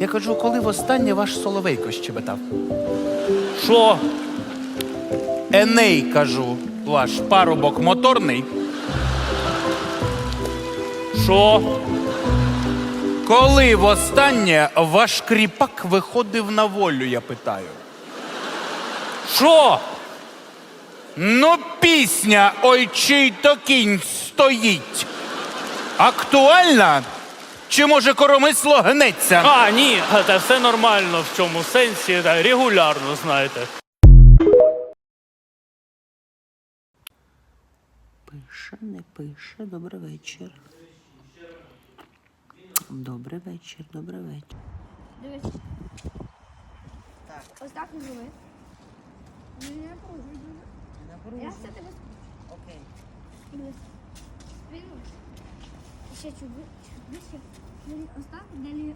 Я кажу, коли востаннє ваш соловейко щебетав? Що? Еней, кажу, ваш парубок моторний. Що? Коли востаннє ваш кріпак виходив на волю, я питаю. Що? Ну, пісня Ой, чий то кінь стоїть. Актуальна? Чи може коромисло гнеться? А, ні, це все нормально в цьому сенсі, да, регулярно, знаєте. Пише, не пише. Добрий вечір. Добрий вечір, добрий вечір. Дивись. Ось так не зроби. Ну, не напружуй дуже. Я все тебе Окей. Дивись. Ще чуть ви- чуть вище. Далі